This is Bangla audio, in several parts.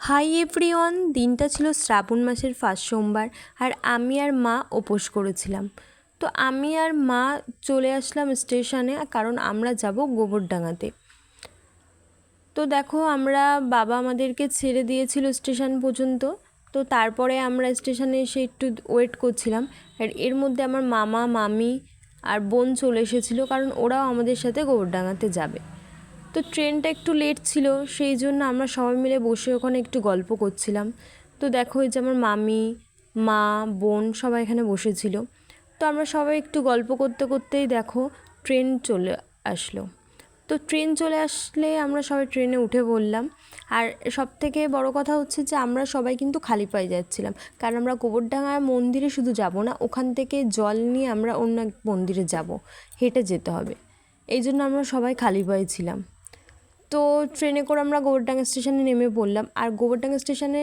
হাই এভরিওয়ান, দিনটা ছিল শ্রাবণ মাসের ফার্স্ট সোমবার আর আমি আর মা উপোস করেছিলাম। তো আমি আর মা চলে আসলাম স্টেশনে কারণ আমরা যাব গোবরডাঙ্গাতে। তো দেখো আমরা বাবা আমাদেরকে ছেড়ে দিয়েছিল স্টেশন পর্যন্ত। তো তারপরে আমরা স্টেশনে এসে একটু ওয়েট করছিলাম আর এর মধ্যে আমার মামা, মামি আর বোন চলে এসেছিল কারণ ওরাও আমাদের সাথে গোবরডাঙ্গাতে যাবে। তো ট্রেনটা একটু লেট ছিল, সেই জন্য আমরা সবাই মিলে বসে ওখানে একটু গল্প করছিলাম। তো দেখো যে আমার মামি, মা, বোন সবাই এখানে বসেছিল। তো আমরা সবাই একটু গল্প করতে করতেই দেখো ট্রেন চলে আসলো। তো ট্রেন চলে আসলে আমরা সবাই ট্রেনে উঠে পড়লাম। আর সব থেকে বড় কথা হচ্ছে যে আমরা সবাই কিন্তু খালি পায়ে যাচ্ছিলাম। কারণ আমরা গোবরডাঙ্গা মন্দিরে শুধু যাব না, ওখান থেকে জল নিয়ে আমরা অন্য এক মন্দিরে যাব, হেঁটে যেতে হবে। এই জন্য আমরা সবাই খালি পায়ে ছিলাম। তো ট্রেনে করে আমরা গোবরডাঙ্গা স্টেশনে নেমে পড়লাম। আর গোবরডাঙ্গা স্টেশনে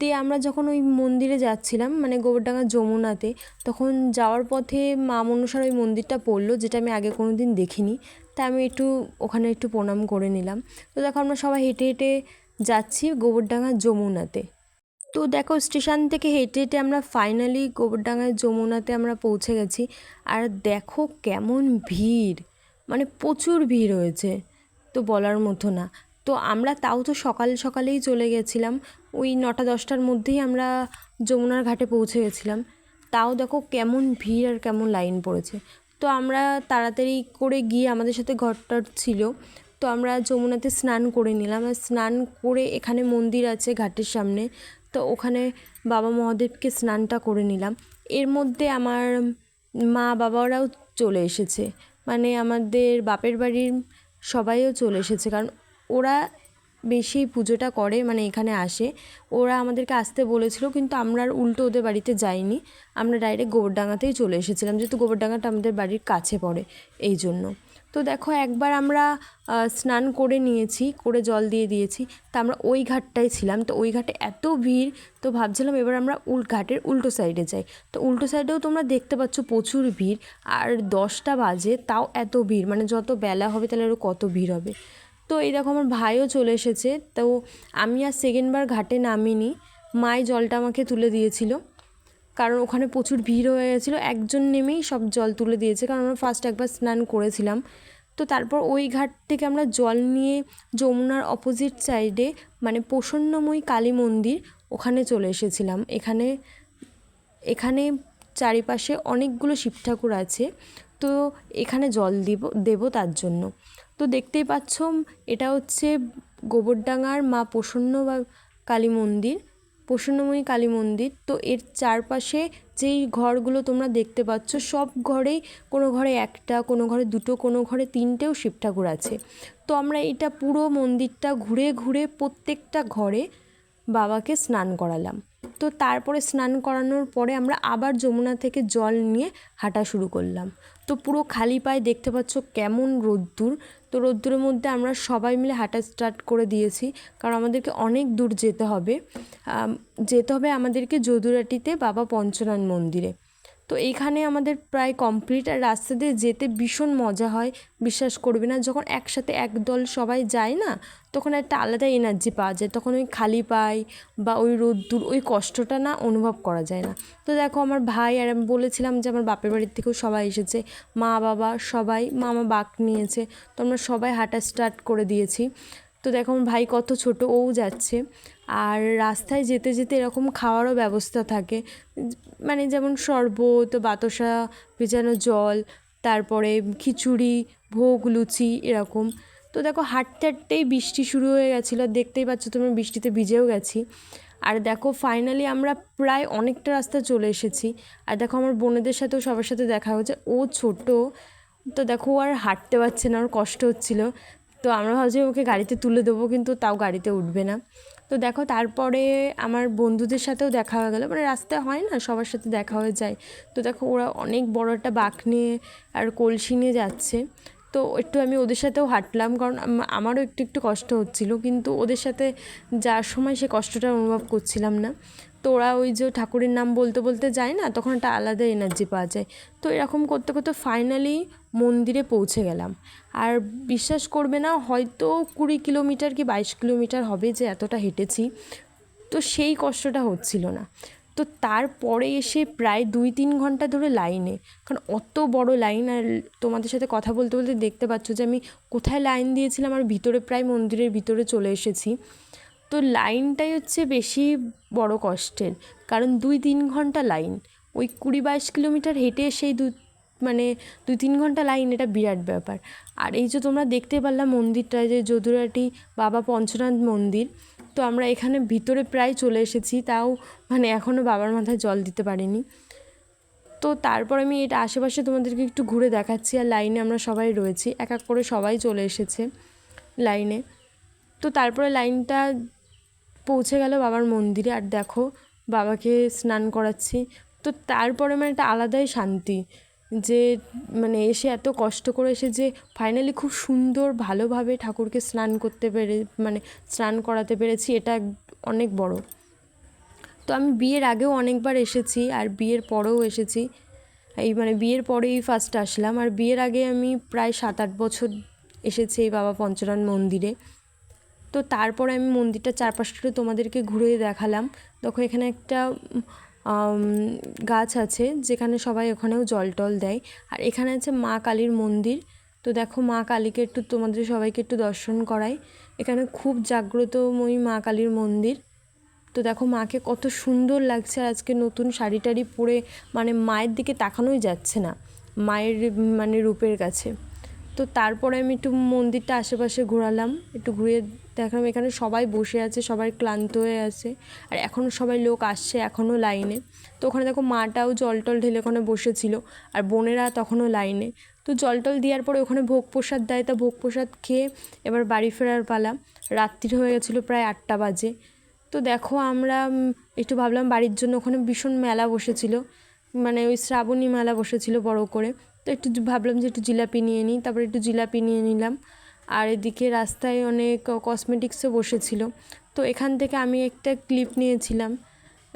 দিয়ে আমরা যখন ওই মন্দিরে যাচ্ছিলাম মানে গোবরডাঙ্গা যমুনাতে, তখন যাওয়ার পথে মা মনসার ওই মন্দিরটা পড়ল, যেটা আমি আগে কোনো দিন দেখিনি। তাই আমি একটু, ওখানে একটু প্রণাম করে নিলাম। তো দেখো আমরা সবাই হেঁটে হেঁটে যাচ্ছি গোবরডাঙ্গা যমুনাতে। তো দেখো স্টেশন থেকে হেঁটে হেঁটে আমরা ফাইনালি গোবরডাঙ্গায় যমুনাতে আমরা পৌঁছে গেছি। আর দেখো কেমন ভিড় মানে প্রচুর ভিড় হয়েছে। তো বলার মতো না। তো আমরা তাও তো সকাল সকালেই চলে গেছিলাম। ওই নটা দশটার মধ্যেই আমরা যমুনার ঘাটে পৌঁছে গেছিলাম। তাও দেখো কেমন ভিড় আর কেমন লাইন পড়েছে। তো আমরা তাড়াতাড়ি করে গিয়ে আমাদের সাথে ঘরটার ছিল। তো আমরা যমুনাতে স্নান করে নিলাম। আর স্নান করে এখানে মন্দির আছে ঘাটের সামনে। তো ওখানে বাবা মহাদেবকে স্নানটা করে নিলাম। এর মধ্যে আমার মা বাবারাও চলে এসেছে। মানে আমাদের বাপের বাড়ির সবাইও চলে এসেছে। কারণ ওরা বেশি পুজোটা করে মানে এখানে আসে। ওরা আমাদেরকে আসতে বলেছিল, কিন্তু আমরা আর উল্টো ওদের বাড়িতে যাইনি। আমরা ডাইরেক্ট গোবরডাঙ্গাতেই চলে এসেছিলাম, যেহেতু গোবরডাঙ্গাটা আমাদের বাড়ির কাছে পড়ে, এই জন্য। তো দেখো একবার আমরা স্নান করে নিয়েছি, করে জল দিয়ে দিয়েছি, তা আমরা ওই ঘাটটায় ছিলাম। তো ওই ঘাটে এত ভিড়, তো ভাবছিলাম এবার আমরা উল, ঘাটের উল্টো সাইডে যাই। তো উল্টো সাইডেও তোমরা দেখতে পাচ্ছ প্রচুর ভিড়, আর দশটা বাজে, তাও এত ভিড়। মানে যত বেলা হবে, তাহলে আরও কত ভিড় হবে। তো এই দেখো আমার ভাইও চলে এসেছে, তো আমি আর সেকেন্ডবার ঘাটে নামিনি। মাই জলটা আমাকে তুলে দিয়েছিল। কারণ ওখানে প্রচুর ভিড় হয়ে গেছিল একজন নেমেই সব জল তুলে দিয়েছে, কারণ আমরা ফার্স্ট একবার স্নান করেছিলাম। তো তারপর ওই ঘাট থেকে আমরা জল নিয়ে যমুনার অপোজিট সাইডে মানে প্রসন্নময়ী কালী মন্দির, ওখানে চলে এসেছিলাম। এখানে এখানে চারিপাশে অনেকগুলো শিব ঠাকুর আছে। তো এখানে জল দিব, দেব তার জন্য। তো দেখতেই পাচ্ছ, এটা হচ্ছে গোবরডাঙ্গার মা প্রসন্ন বা কালী মন্দির। প্রসন্নময়ী কালী মন্দির। তো এর চারপাশে যেই ঘরগুলো তোমরা দেখতে পাচ্ছ, সব ঘরেই কোনো ঘরে একটা, কোনো ঘরে দুটো, কোনো ঘরে তিনটেও শিব ঠাকুর আছে। তো আমরা এটা পুরো মন্দিরটা ঘুরে ঘুরে প্রত্যেকটা ঘরে বাবাকে স্নান করালাম। তো তারপরে স্নান করানোর পরে আমরা আবার যমুনা থেকে জল নিয়ে হাঁটা শুরু করলাম। তো পুরো খালি পায়ে দেখতে পাচ্ছ কেমন রোদ্দুর। তো রোদ্দুরের মধ্যে আমরা সবাই মিলে হাঁটা স্টার্ট করে দিয়েছি, কারণ আমাদেরকে অনেক দূর যেতে হবে। যেতে হবে আমাদেরকে যদুরাটিতে বাবা পঞ্চনাথ মন্দিরে। তো এইখানে আমাদের প্রায় কমপ্লিট আর রাস্তা দিয়ে যেতে ভীষণ মজা হয়, বিশ্বাস করবে না। যখন একসাথে একদল সবাই যায় না, তখন একটা আলাদা এনার্জি পাওয়া যায়। তখন ওই খালি পাই বা ওই রোদ্দুর, ওই কষ্টটা না অনুভব করা যায় না। তো দেখো আমার ভাই আর আমি বলেছিলাম যে আমার বাপের বাড়ির থেকেও সবাই এসেছে। মা, বাবা সবাই, মামা বাক নিয়েছে। তো আমরা সবাই হাঁটা স্টার্ট করে দিয়েছি। তো দেখো ভাই কত ছোট ওও যাচ্ছে। আর রাস্তায় যেতে যেতে এরকম খাওয়ারও ব্যবস্থা থাকে। মানে যেমন শরবত, বাতাসা, ভেজানো জল, তারপরে খিচুড়ি, ভোগ, লুচি এরকম। তো দেখো, হাঁটতে হাঁটতেই বৃষ্টি শুরু হয়ে গেছিল। দেখতেই পাচ্ছ তুমি বৃষ্টিতে ভিজেও গেছি। আর দেখো ফাইনালি আমরা প্রায় অনেকটা রাস্তা চলে এসেছি। আর দেখো, আমার বোনেদের সাথেও সবার সাথে দেখা হয়েছে। ও ছোট, তো দেখো আর হাঁটতে পারছে না, ওর কষ্ট হচ্ছিল। তো আমরা ভাবছি ওকে গাড়িতে তুলে দেবো, কিন্তু তাও গাড়িতে উঠবে না। তো দেখো তারপরে আমার বন্ধুদের সাথেও দেখা হয়ে গেলো। মানে রাস্তায় হয় না, সবার সাথে দেখা হয়ে যায়। তো দেখো ওরা অনেক বড় একটা বাঁক নিয়ে আর কলসি নিয়ে যাচ্ছে। তো একটু আমি ওদের সাথেও হাঁটলাম, কারণ আমারও একটু একটু কষ্ট হচ্ছিল, কিন্তু ওদের সাথে যাওয়ার সময় সে কষ্টটা অনুভব করছিলাম না। তো ওরা ওই যে ঠাকুরের নাম বলতে বলতে যায় না, তখন একটা আলাদা এনার্জি পাওয়া যায়। তো এরকম করতে করতে ফাইনালি মন্দিরে পৌঁছে গেলাম। আর বিশ্বাস করবে না, হয়তো কুড়ি কিলোমিটার কি বাইশ কিলোমিটার হবে যে এতটা হেঁটেছি। তো সেই কষ্টটা হচ্ছিল না। তো তারপরে এসে প্রায় দুই তিন ঘণ্টা ধরে লাইনে কারণ অত বড় লাইন আর তোমাদের সাথে কথা বলতে বলতে দেখতে পাচ্ছ যে আমি কোথায় লাইন দিয়েছিলাম আর ভিতরে প্রায় মন্দিরের ভিতরে চলে এসেছি। তো লাইনটাই হচ্ছে বেশি বড় কষ্টের। কারণ দুই তিন ঘণ্টা লাইন। ওই কুড়ি বাইশ কিলোমিটার হেঁটে সেই দু মানে দুই তিন ঘণ্টা লাইন এটা বিরাট ব্যাপার। আর এই যে তোমরা দেখতে পারলাম মন্দিরটা যে যদুরাটি বাবা পঞ্চনাথ মন্দির, তো আমরা এখানে ভিতরে প্রায় চলে এসেছি, তাও মানে এখনও বাবার মাথায় জল দিতে পারিনি। তো তারপর আমি এটা আশেপাশে তোমাদেরকে একটু ঘুরে দেখাচ্ছি, আর লাইনে আমরা সবাই রয়েছি, এক এক করে সবাই চলে এসেছে লাইনে। তো তারপরে লাইনটা পৌঁছে গেল বাবার মন্দিরে আর দেখো বাবাকে স্নান করাচ্ছি। তো তারপরে মানে একটা আলাদাই শান্তি যে মানে এসে এত কষ্ট করে এসে যে ফাইনালি খুব সুন্দর ভালোভাবে ঠাকুরকে স্নান করতে পেরে মানে স্নান করাতে পেরেছি, এটা অনেক বড়। তো আমি বিয়ের আগেও অনেকবার এসেছি আর বিয়ের পরেও এসেছি। এই মানে বিয়ের পরেই ফার্স্ট আসলাম আর বিয়ের আগে আমি প্রায় সাত আট বছর এসেছি এই বাবা পঞ্চরান মন্দিরে। তো তারপরে আমি মন্দিরটা চারপাশটা তোমাদেরকে ঘুরে দেখালাম। দেখো, এখানে একটা গাছ আছে, যেখানে সবাই ওখানেও জল টল দেয়। আর এখানে আছে মা কালীর মন্দির। তো দেখো, মা কালীকে একটু তোমাদের সবাইকে একটু দর্শন করাই। এখানে খুব জাগ্রতময়ী মা কালীর মন্দির। তো দেখো, মাকে কত সুন্দর লাগছে। আজকে নতুন শাড়ি টাড়ি পরে মানে মায়ের দিকে তাকানোই যাচ্ছে না, মায়ের মানে রূপের কাছে। তো তারপরে আমি একটু মন্দিরটা আশেপাশে ঘোরালাম, একটু ঘুরে দেখলাম এখানে সবাই বসে আছে, সবাই ক্লান্ত হয়ে আছে। আর এখনও সবাই লোক আসছে এখনও লাইনে। তো ওখানে দেখো মাটাও জল টল ঢেলে ওখানে বসেছিল, আর বোনেরা তখনও লাইনে। তো জল টল দেওয়ার পরে ওখানে ভোগ প্রসাদ দেয়, তা ভোগ প্রসাদ খেয়ে এবার বাড়ি ফেরার পালা। রাত্রির হয়ে গেছিল প্রায় আটটা বাজে। তো দেখো আমরা একটু ভাবলাম বাড়ির জন্য ওখানে ভীষণ মেলা বসেছিল মানে ওই শ্রাবণী মেলা বসেছিল বড় করে। তো একটু ভাবলাম যে একটু জিলাপি নিয়ে নিই, তারপরে একটু জিলাপি নিয়ে নিলাম। আর এদিকে রাস্তায় অনেক কসমেটিক্সও বসেছিল। তো এখান থেকে আমি একটা ক্লিপ নিয়েছিলাম।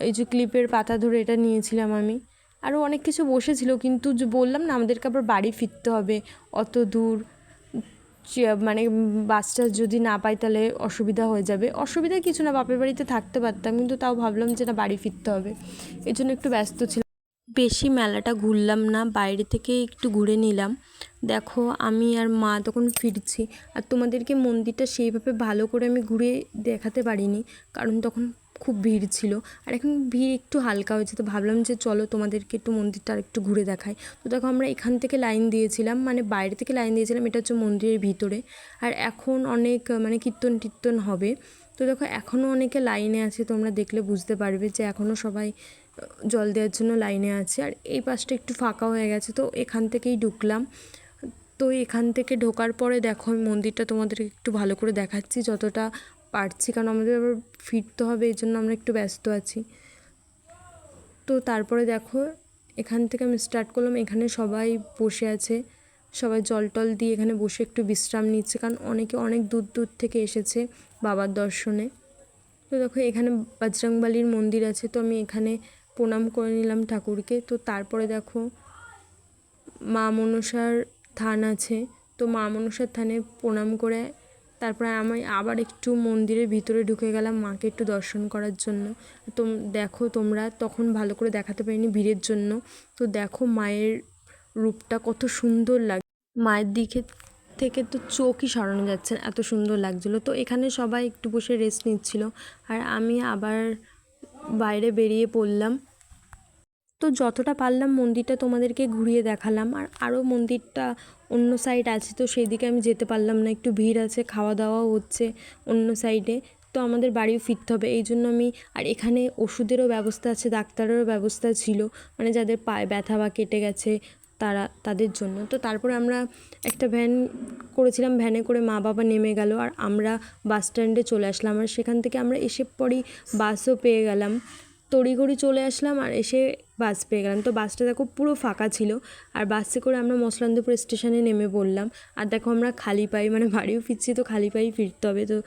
এই যে ক্লিপের পাতা ধরে এটা নিয়েছিলাম আমি। আরও অনেক কিছু বসেছিল, কিন্তু বললাম না, আমাদেরকে আবার বাড়ি ফিরতে হবে। অত দূর মানে বাসটা যদি না পাই তাহলে অসুবিধা হয়ে যাবে। অসুবিধা কিছু না, বাপের বাড়িতে থাকতে পারতাম, কিন্তু তাও ভাবলাম যে না, বাড়ি ফিরতে হবে। এই জন্য একটু ব্যস্ত ছিলাম। বেশি মেলাটা ঘুরলাম না, বাইরে থেকে একটু ঘুরে নিলাম। দেখো, আমি আর মা তখন ফিরছি। আর তোমাদেরকে মন্দিরটা সেইভাবে ভালো করে আমি ঘুরে দেখাতে পারিনি, কারণ তখন খুব ভিড় ছিল। আর এখন ভিড় একটু হালকা হয়েছে, তো ভাবলাম যে চলো তোমাদেরকে একটু মন্দিরটা আর একটু ঘুরে দেখাই। তো দেখো, আমরা এখান থেকে লাইন দিয়েছিলাম মানে বাইরে থেকে লাইন দিয়েছিলাম, এটা হচ্ছে মন্দিরের ভিতরে। আর এখন অনেক মানে কীর্তন টীর্তন হবে। তো দেখো, এখনও অনেকে লাইনে আছে, তোমরা দেখলে বুঝতে পারবে যে এখনও সবাই জল দেওয়ার জন্য লাইনে আছে আর এই পাশটা একটু ফাঁকা হয়ে গেছে, তো এখান থেকেই ঢুকলাম। তো এখান থেকে ঢোকার পরে দেখো আমি মন্দিরটা তোমাদেরকে একটু ভালো করে দেখাচ্ছি যতটা পারছি, কারণ আমাদের আবার ফিরতে হবে, এই জন্য আমরা একটু ব্যস্ত আছি। তো তারপরে দেখো এখান থেকে আমি স্টার্ট করলাম, এখানে সবাই বসে আছে, সবাই জল টল দিয়ে এখানে বসে একটু বিশ্রাম নিচ্ছে, কারণ অনেকে অনেক দূর দূর থেকে এসেছে বাবার দর্শনে। তো দেখো এখানে বজরংবালির মন্দির আছে, তো আমি এখানে প্রণাম করে নিলাম ঠাকুরকে। তো তারপরে দেখো, মা মনসার থান আছে। তো মা মনসার থানে প্রণাম করে তারপরে আমি আবার একটু মন্দিরের ভিতরে ঢুকে গেলাম মাকে একটু দর্শন করার জন্য। তো দেখো তোমরা তখন ভালো করে দেখাতে পারিনি ভিড়ের জন্য। তো দেখো মায়ের রূপটা কত সুন্দর লাগে, মায়ের দিকে থেকে তো চোখই সরানো যাচ্ছে এত সুন্দর লাগছিল। তো এখানে সবাই একটু বসে রেস্ট নিচ্ছিল। আর আমি আবার বাইরে বেরিয়ে পড়লাম। তো যতটা পারলাম মন্দিরটা তোমাদেরকে ঘুরিয়ে দেখালাম। আর আরও মন্দিরটা অন্য সাইড আছে, তো সেই দিকে আমি যেতে পারলাম না। একটু ভিড় আছে খাওয়া দাওয়াও হচ্ছে অন্য সাইডে তো আমাদের বাড়িও ফিরতে হবে। এই জন্য আমি, আর এখানে ওষুধেরও ব্যবস্থা আছে, ডাক্তারেরও ব্যবস্থা ছিল। মানে যাদের পায়ে ব্যথা বা কেটে গেছে তারা, তাদের জন্য। তো তারপরে আমরা একটা ভ্যান করেছিলাম ভ্যানে করে মা বাবা নেমে গেল আর আমরা বাস স্ট্যান্ডে চলে আসলাম আর সেখান থেকে আমরা এসে পরই বাসও পেয়ে গেলাম। তড়িঘড়ি চলে আসলাম আর এসে বাস পেয়ে গেলাম। তো বাসটা দেখো পুরো ফাঁকা ছিল আর বাসে করে আমরা মসলান্দপুর স্টেশনে নেমে পড়লাম। আর দেখো আমরা খালি পাই মানে বাড়িও ফিরছি তো খালি পাই ফিরতে হবে। তো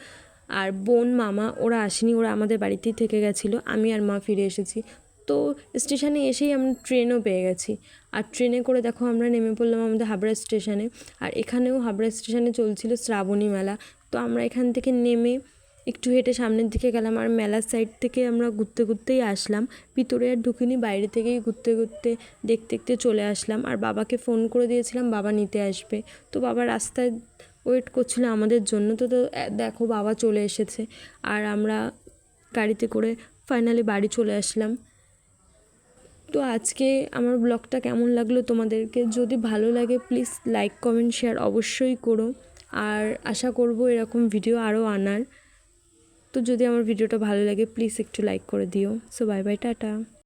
আর বোন, মামা ওরা আসেনি, ওরা আমাদের বাড়িতেই থেকে গেছিল। আমি আর মা ফিরে এসেছি। তো স্টেশনে এসেই আমরা ট্রেনও পেয়ে গেছি। আর ট্রেনে করে দেখো আমরা নেমে পড়লাম আমাদের হাবড়া স্টেশনে। আর এখানেও হাবড়া স্টেশনে চলছিল শ্রাবণী মেলা। তো আমরা এখান থেকে নেমে একটু হেঁটে সামনের দিকে গেলাম আর মেলার সাইড থেকে আমরা ঘুরতে ঘুরতেই আসলাম। ভিতরে আর ঢুকিনি, বাইরে থেকেই ঘুরতে ঘুরতে দেখতে দেখতে চলে আসলাম। আর বাবাকে ফোন করে দিয়েছিলাম, বাবা নিতে আসবে। তো বাবা রাস্তায় ওয়েট করছিল আমাদের জন্য। তো তো দেখো বাবা চলে এসেছে। আর আমরা গাড়িতে করে ফাইনালি বাড়ি চলে আসলাম। তো আজকে আমার ব্লগটা কেমন লাগল তোমাদেরকে? যদি ভালো লাগে প্লিজ লাইক কমেন্ট শেয়ার অবশ্যই করো। আর আশা করব এরকম ভিডিও আরও আনার। তো যদি আমার ভিডিওটা ভালো লাগে প্লিজ একটু লাইক করে দিও। So bye bye tata.